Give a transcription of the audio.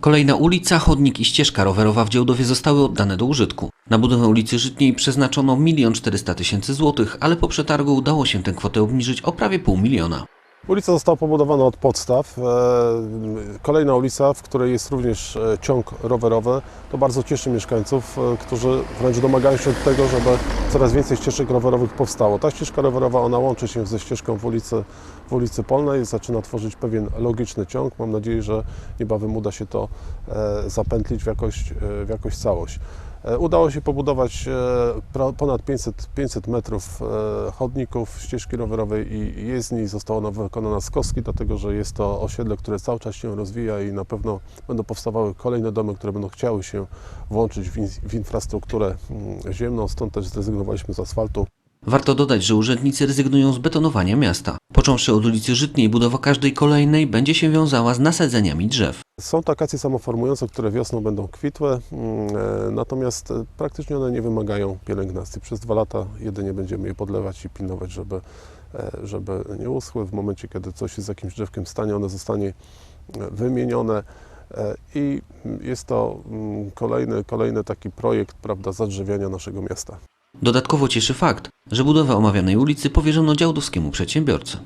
Kolejna ulica, chodnik i ścieżka rowerowa w Działdowie zostały oddane do użytku. Na budowę ulicy Żytniej przeznaczono 1 400 tysięcy złotych, ale po przetargu udało się tę kwotę obniżyć o prawie pół miliona. Ulica została pobudowana od podstaw. E, Kolejna ulica, w której jest również e, ciąg rowerowy, to bardzo cieszy mieszkańców, e, którzy wręcz domagają się tego, żeby coraz więcej ścieżek rowerowych powstało. Ta ścieżka rowerowa, ona łączy się ze ścieżką w ulicy, w ulicy Polnej, zaczyna tworzyć pewien logiczny ciąg. Mam nadzieję, że niebawem uda się to zapętlić w jakąś, e, w jakąś całość. E, Udało się pobudować e, ponad 500, 500 metrów e, chodników, ścieżki rowerowej i jezdni. Została ona wykonana z kostki, dlatego że jest to osiedle, które cały czas się rozwija i na pewno będą powstawały kolejne domy, które będą chciały się włączyć w, in, w infrastrukturę mm, ziemną. Stąd też zrezygnowaliśmy z asfaltu. Warto dodać, że urzędnicy rezygnują z betonowania miasta. Począwszy od ulicy Żytniej, budowa każdej kolejnej będzie się wiązała z nasadzeniami drzew. Są to akacje samoformujące, które wiosną będą kwitłe, mm, e, natomiast e, praktycznie one nie wymagają pielęgnacji. Przez dwa lata jedynie będziemy je podlewać i pilnować, żeby, e, żeby nie uschły. W momencie, kiedy coś z jakimś drzewkiem stanie, one zostanie wymienione. I jest to mm, kolejny, kolejny taki projekt prawda, zadrzewiania naszego miasta. Dodatkowo cieszy fakt, że budowę omawianej ulicy powierzono działdowskiemu przedsiębiorcy.